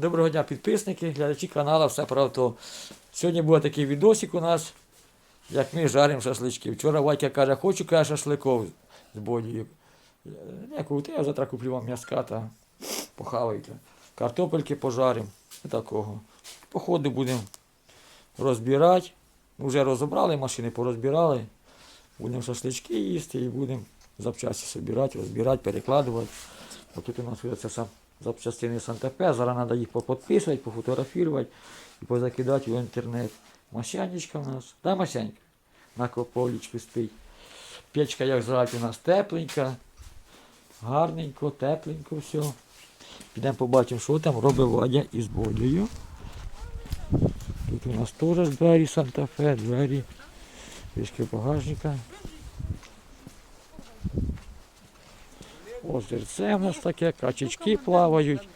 Доброго дня, підписники, глядачі каналу Все про авто. Сьогодні буде такий відосик у нас, як ми жаримо шашлички. Вчора Ватя каже, хочу каже, шашликов з бодію. Не купити, я завтра куплю вам м'яска та похавайте. Картопельки пожаримо. І такого. По ходу будемо розбирати. Вже розібрали машини, порозбирали. Будемо шашлички їсти і будемо запчасті збирати, розбирати, перекладувати. Ось у нас це сам запчастини Санта-Фе. Зараз треба їх поподписувати, пофотографувати і позакидати в інтернет. Масянечка у нас. Да, Масянька? На кополічку стоїть. Печка, як звати, у нас тепленька. Гарненько, тепленько все. Підемо побачимо, що там робить Вадя із Бодею. Тут у нас теж двері Санта-Фе, двері. Трішки багажника. Озерце в нас таке, качечки плавають.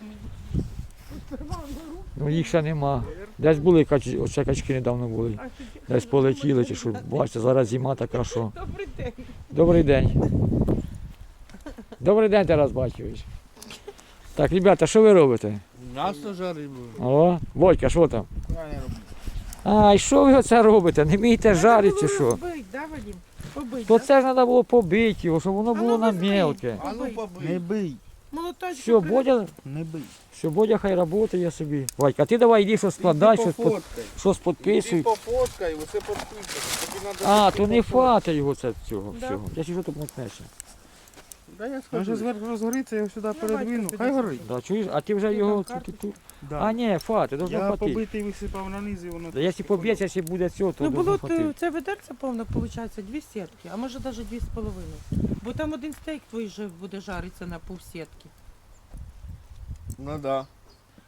Ну їх ще нема. Десь були качечки, оце качки недавно були. Десь полетіли чи що. Бачите, зараз зима така, що. Добрий день. Добрий день. Добрий день, Тарас Батькович. Так, ребята, що ви робите? М'ясо жаримо. О, Водька, що там? Ай, що ви оце робите? Не вмієте жарити чи що? Побить, да, Вадим? Побить, То да? це ж треба було побити його, щоб воно А було ну, на візьми. мелке. А ну побий. Не бий, Молоточок. Все, при- Бодя, не бий. все, Бодя хай працює собі. Вадька, а ти давай йди щось складай, щось, под, пофоткай. щось підписуй. пофоткай, оце підписуй. Тобі надо А, то не фата його це цього Да. всього. Я сижу тут мотнешся. Да я А скажу. вже зверху розгориться, я його сюди передвину. Хай горить. Да, чуєш? А ти вже Ти його... там ту- Да. А, ні, фати, должно Я хватити. побитий висипав на низ і воно. Да, Якщо поб'ється, якщо буде цього, то Ну було це ведерце повно, виходить, дві сітки, а може навіть дві з половиною. Бо там один стейк твій вже буде жаритися на півсітки. Ну да.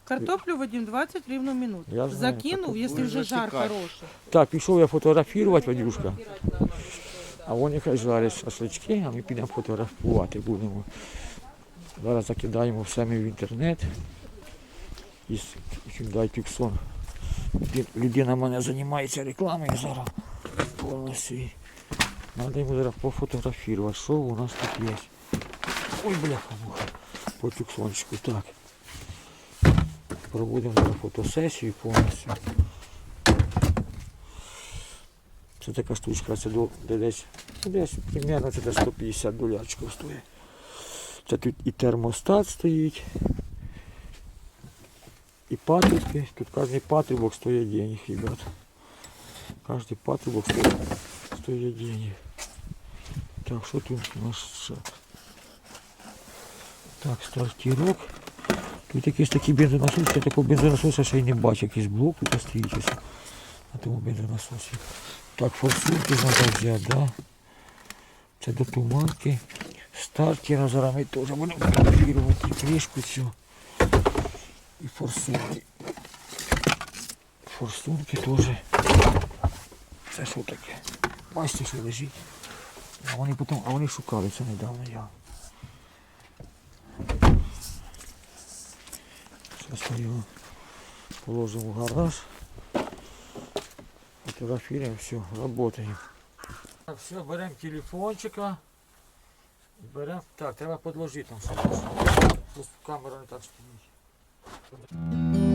Картоплю, Вадим, 20 рівно минут. Я знаю, Закинув, якщо вже жар хороший. Так, пішов я фотографувати, Вадюшка. А вони хай жарять шашлички, а ми підемо фотографувати будемо. Зараз закидаємо все ми в інтернет. І Hyundai Tucson. Людина мене займається рекламою зараз. Повністю. Треба йому зараз пофотографувати, що у нас тут є. Ой, бляха муха. По тюксончику, так. Проводимо фотосесію повністю. Це така штучка, це десь, ну, десь примерно це 150 долярчиків стоїть. Це тут і термостат стоїть, і патрубки. Тут кожен патрубок стоїть денег, ребят. Кожен патрубок стоїть, стоїть денег. Так, що тут у нас ще? Так, стартірок. Тут якийсь такий бензонасос, я такого бензонасоса ще й не бачу, якийсь блок тут стоїть на тому бензонасосі. Так, форсунки треба взяти, да? Це до туманки. Стартера зараз ми теж будемо фотографувати і кришку цю. І форсунки. Форсунки теж. Це що таке? Бачите, що лежить. А вони потім, а вони шукали це недавно я. Зараз ми його положимо в гараж. Фотографируем, все, работаем. Все, берем телефончика. Берем. Так, треба подложить там. Просто камера не так стоїть.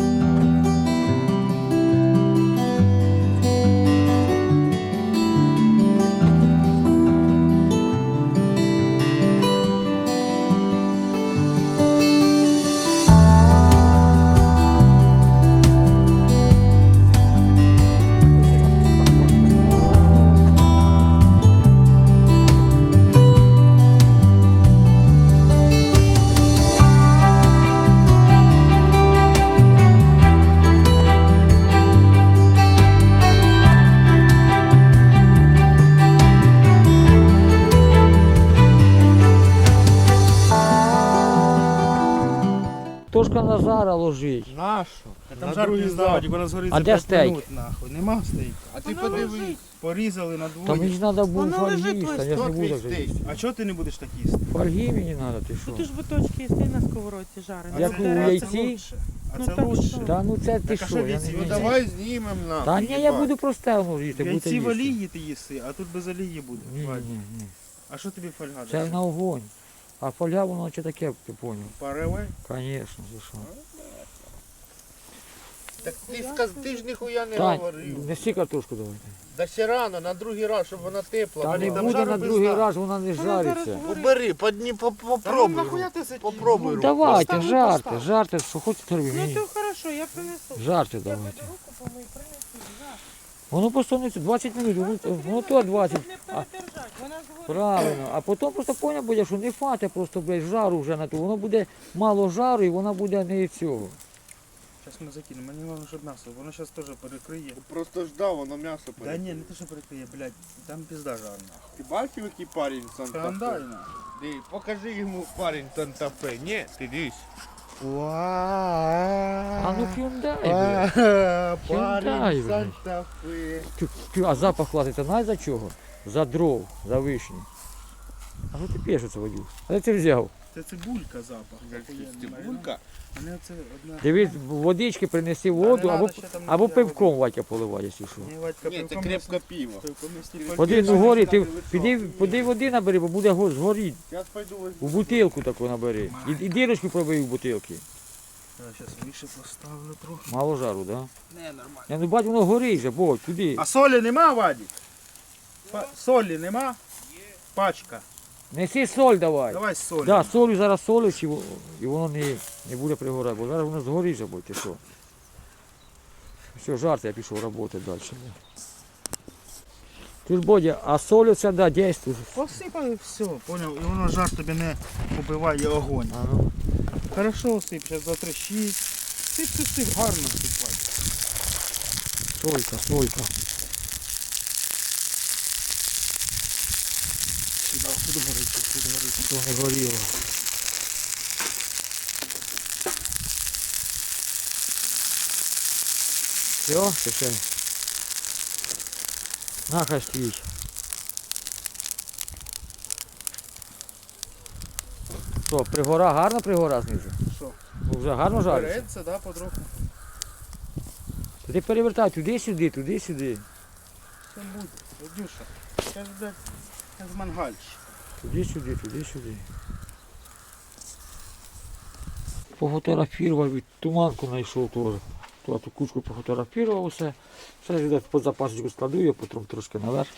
Назара ложить. Нащо? Там На жар другий пізда, зад. тільки вона згориться А де 5 стейк? минут, нахуй. Нема стейка. А ти Воно подивись. лежить. Порізали на Та мені двоє. ж треба був Воно лежить їсти, ось я ж не Хто буду твій вже стейк? їсти. А чого ти не будеш так їсти? Фольги мені треба, ти що? Ну ти ж биточки їсти на сковородці жарені. Як Це у раз яйці? лучше. А Ну, це так лучше. що? Та ну це ти Так, а що, що я не Ну давай знімем нахуй. Та ні, я буду простевну їсти, будете Яйці в їсти. олії ти їси, а тут без олії буде. Ні, Вадь. ні, ні. А що тобі фольга? Це дає? на огонь. А фольга воно чи таке, ти поняв. Парове? Конечно, за що. Так ти, сказ... ти ж ніхуя не Тань, говорив. неси картошку давайте. Да ще рано, на другий раз, щоб вона тепла. Та не Там буде жару на без другий нас. раз, вона не жариться. Побери, подні, по- ну попробуй. нахуя ти це Попробуй Ну руку. давайте, Поставлю, жарте, поставлю. жарте, що хочете робити. Ну Мені. то хорошо, я принесу. Жарте Я давайте. піду руку помию, принесу. Воно просто не 20 минут, воно, воно то 20. Щоб не передержать, вона згорить. Правильно. А потім просто поняв буде, що не фати просто, блядь, жару вже на то. Воно буде мало жару і вона буде не цього. Зараз ми закинемо, мені головне, щоб м'ясо. Воно зараз теж перекриє. Просто ждав, воно м'ясо Да перекрило. ні, не те, що перекриє, блядь, там пізда жарна. Ти бачив, який парень з Санта-Фе? Скандально. Ди, покажи йому парень Санта-Фе. Ні, ти дивись. А ну Hyundai, блядь. Парень Hyundai, блядь. Тю, тю, а запах хватить, знаєш за чого? За дров, за вишні. А ну ти п'єш оце водю? А де ти взяв? Це цибулька запах. охуєнний. Стебулька. Мене це одна... Дивись, водички принеси воду, не або, надо ще там або пивком Ватя поливає, якщо що. Ні, Вадька, Ні, це пивком крепке не- пиво. пивком стільки. Води ну горі, ти піди, піди води набери, бо буде го- згоріть. Зараз пойду У возьму. бутилку таку набери. І, і дірочку пробий в бутилки. Зараз вище поставлю трохи. Мало жару, да? Не, нормально. Я ну бать, воно горить же, бо туди. А солі нема, Вадік? Па- Солі нема? Пачка. Неси соль давай. Давай солі. Да, солю зараз солиш і, во- і воно не, не буде пригорати, бо зараз воно згорить же, ти що. Все, жарт, я пішов працювати далі. Ти ж Бодя, а соль це да, дійсно. Посипай і все, поняв? І воно жар тобі не убиває огонь. Ну. Хорошо сип, зараз затрещить. Сип, сип, сип, гарно сип, Вадік. Солька, солька. Сюди горить, сюди горить. Що горіло. Все, це. На, стоїть. Що, пригора, гарна пригора знизу? Що? Вже гарно жариться. Береться, да, потроху. Та Ти перевертай туди-сюди, туди-сюди. Все буде. Дядюша, це ж, блядь, з мангальщик. Туди-сюди, туди-сюди. Пофотографував, і туманку знайшов теж. Ту кучку пофотографував усе. Все під запасочку складу його, потім трошки наверх.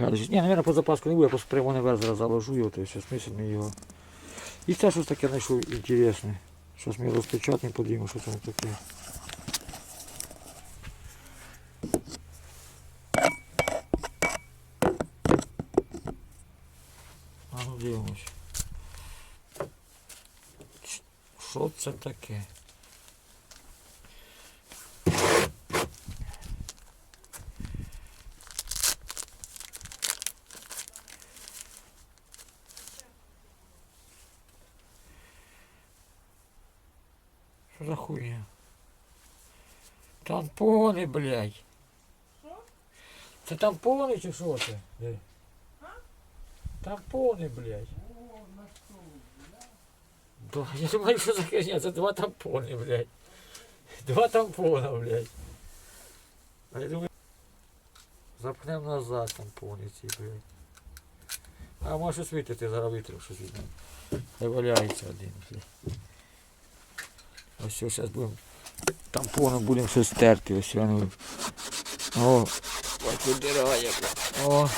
Лежить. Ні, мабуть, під запаску не буде, я просто прямо наверх зараз заложу його, то все смисл мені його. І це щось таке знайшов інтересне. Щось ми розпечатаємо, подивимося, що це таке. Це таке? Що за хуйня? Тампони, блядь. Це тампони чи що це? Де? Тампони, блядь. Да, я думаю, що за херня, це два тампони, блядь. Два тампона, блядь. А я думаю, запхнемо назад тампони ці, блядь. А може витрати, зараз витрив щось візьмемо. Хай валяється один, блядь. Ось все, зараз будемо тампоном будемо щось стерти, ось воно. О, ось видирає, блядь. О,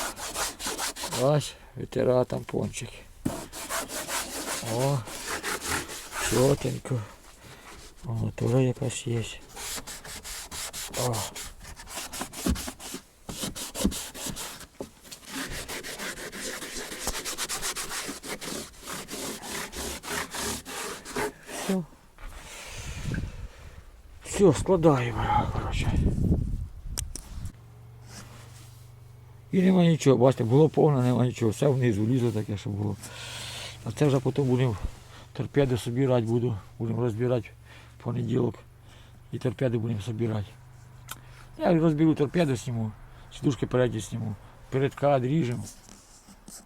ось, витира тампончик. О, чотенько. О, теж якась є. О. Все. Все, складаємо, коротше. І нема нічого, бачите, було повно, нема нічого. Все внизу лізо таке, що було. А це вже потім будемо торпеди собирати буду. Будемо розбирати в понеділок. І торпеди будемо собирати. Я розберу торпеду сніму, сідушки передні сніму. Передка ріжемо.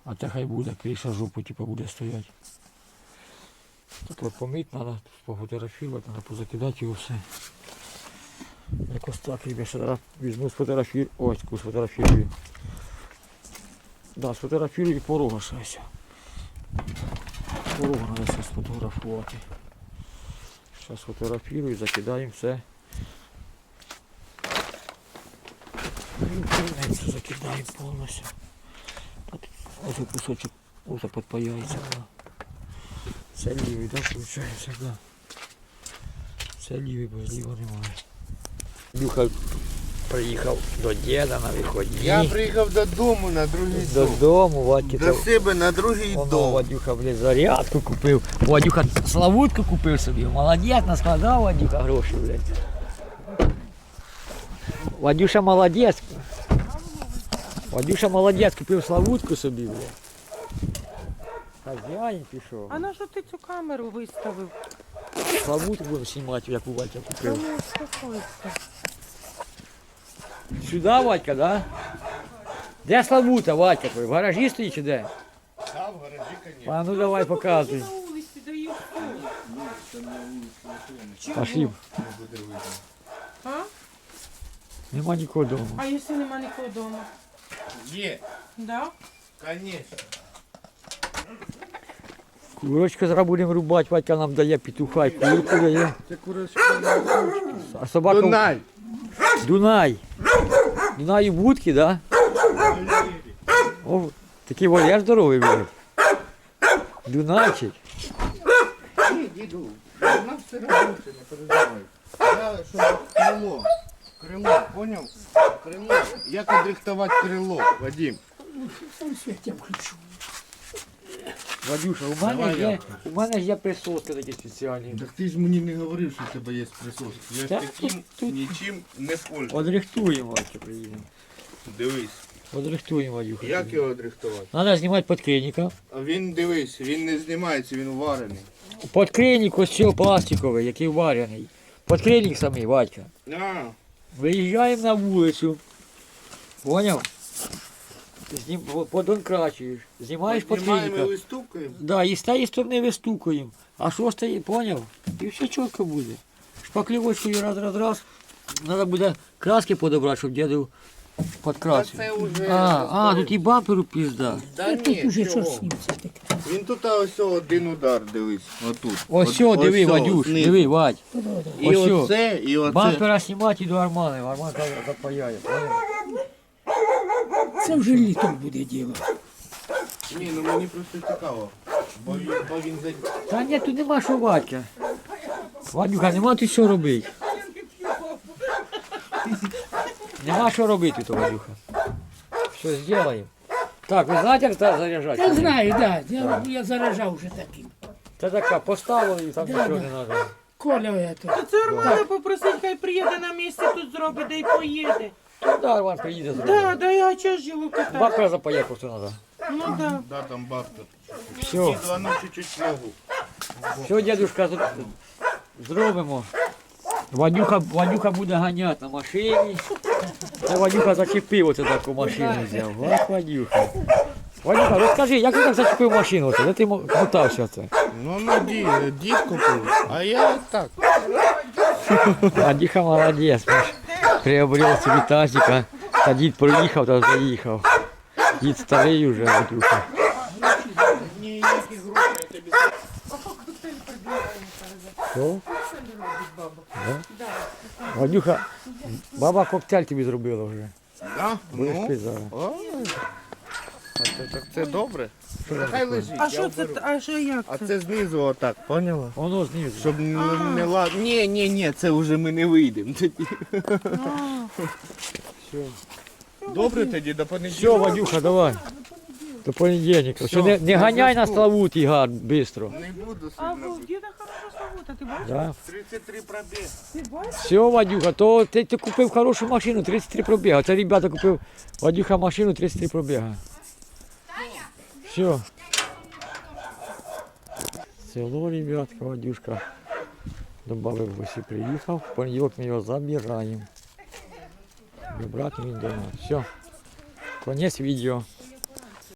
А це хай буде, криша жопу типу, буде стояти. Тут от помити треба, пофотографувати, треба позакидати його все. Якось так, я ще візьму сфотографію. Ось таку сфотографірую. Да, сфотографірую порога ще поругалися сфотографувати. Зараз фотографірую, закидаємо все. Повністю закидаємо повністю. Ось кусочок уже підпаяється. Це лівий, так, виходить, так. Це лівий, бо ліва немає. Люха приїхав до діда на виходні. Я приїхав додому на другий дом. Додому, Вадьки До себе на другий Воно дом. Вадюха, блядь, зарядку купив. Вадюха славутку купив собі. Молодець, наскладав Вадюха гроші, блядь. Вадюша молодець. Вадюша молодець, купив славутку собі, блядь. Хазяїн пішов. А на що ти цю камеру виставив? Славутку будемо знімати, як у Вадька Та купив. ну успокойся. Сюди, Вадька, да? Де Славута, Вадька твій? В гаражі стоїть чи де? Да, в гаражі, конечно. А ну давай показуй. Пошли. А? Нема нікого вдома. А якщо нема нікого вдома? Є, Да? конечно. Курочка зараз будемо рубати, Вадька нам дає петуха і курку дає. Це курочка. А собака... Дунай. Дунай. Дунай і будки, да? О, такий вольєр здоровий буде. Дунайчик. Ні, діду, вона все робити, не переживай. Я, щоб крило. Крило, поняв? Крило. Як одрихтувати крило, Вадим? Вадюша, у мене Давай є, я. у мене ж є присоски такі спеціальні. Так ти ж мені не говорив, що у тебе є присоски. Я ж Так, таким тут- тут- нічим не пользуюсь. Одрихтуємо, Вадька, приїдемо. Дивись, Одрихтуємо, Вадюха. як його одрихтувати? Треба знімати підкрийника. А він дивись, він не знімається, він варений. Підкрийник ось цього пластиковий, який варений. Підкрийник самий, Вадька. А, Виїжджаємо на вулицю. Поняв? Знім, подонкрачуєш. Знімаєш знімаємо і. Да, і з тієї сторони вистукуємо. А що стає, поняв? І все чітко буде. Шпаклівочкою раз, раз, раз. Треба буде краски подобрати, щоб діду Та підкрасив. це вже... А, а, тут і бамперу пізда. Да ні, чого? Він тут а, ось один удар, дивись, отут. Ось сьо, диви, ось Вадюш, знизу. диви, Вадь. І ось сьо. оце, і оце. Бампера знімати і до Армани. Арман запаяє. поняв? Це вже літом буде діло. Ні, ну мені просто цікаво. Бо він, бо він за... Та ні, тут нема що Вадька. Вадюха, нема тут що робити. Нема що робити тут, Вадюха. Що зробимо? Так, ви знаєте, як це заряджати? Я знаю, так. Да. Я, я заражав вже таким. Це така поставили і там Да, нічого да. не треба. Коля это. Та це Романа попросить, хай приїде на місце тут зробить, да й поїде. Да, Арман приїде Да, зробити. да, я чого ж його катати? Бабка запаяє просто треба. Ну да. Да, там бабка. Все, Діду, а ну чуть-чуть ногу. все, дядюшка, зр- зробимо. Вадюха, Вадюха буде ганяти на машині. Це Вадюха зачепив оце таку машину взяв. Ох, Вадюха. Вадюха, розкажи, як ти так зачепив машину? Оце? Де ти мо- мотався це? Ну, ну, дід, дід купив. А я так. Вадюха молодець. Маш. Приобрел себе тазика. Та дід проїхав та заїхав. Дід старий уже, тобі Що? Вадюха, баба коктейль тобі зробила вже. Да? Будеш Ну, пити зараз. Так це добре. Хай лежить. А що це? А що як А це? знизу отак, поняла? Воно знизу. Щоб не, не ла... Ні, ні, ні, це вже ми не вийдемо тоді. Все. Добре тоді, до Все, понеділка. Вадюха, давай. До понедельника. Все, не, не ганяй на славуті гад, бистро. Не буду А сильно. в діда хороша славута, ти бачиш? Да? 33 пробіг. Ти бачиш? Все, Вадюха, то ти, ти купив хорошу машину, 33 пробіга. Це ребята купив Вадюха машину 33 пробіга. Все. Село, ребятка, Вадюшка. Добавив ось і приїхав. В понеділок ми його забираємо. Вибрати він дома. Все. Конець відео.